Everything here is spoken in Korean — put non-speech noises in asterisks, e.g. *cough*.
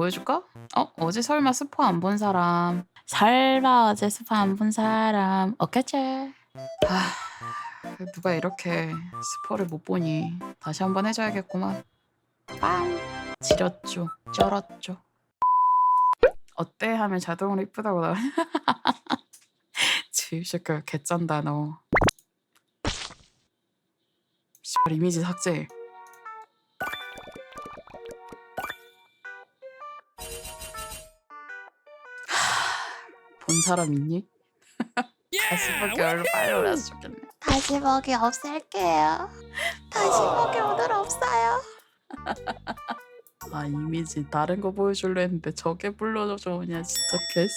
보여줄까? 어 어제 설마 스포 안 본 사람. 설마 어제 스포 안 본 사람. 없겠지? 아 누가 이렇게 스포를 못 보니? 다시 한번 해줘야겠구만. 빵. 지렸죠 쩔었죠. 어때? 하면 자동으로 이쁘다고 나와. *laughs* 지우실까 개짠다 너. 씨발 이미지 삭제 본 사람 있니? 다시 보기 빨리 올라서 좋겠네 다시 보기 없앨게요. 다시 보기 오늘 없어요. 아 이미지 다른 거 보여줄려 했는데 저게 불러줘 좋으냐 진짜 개씨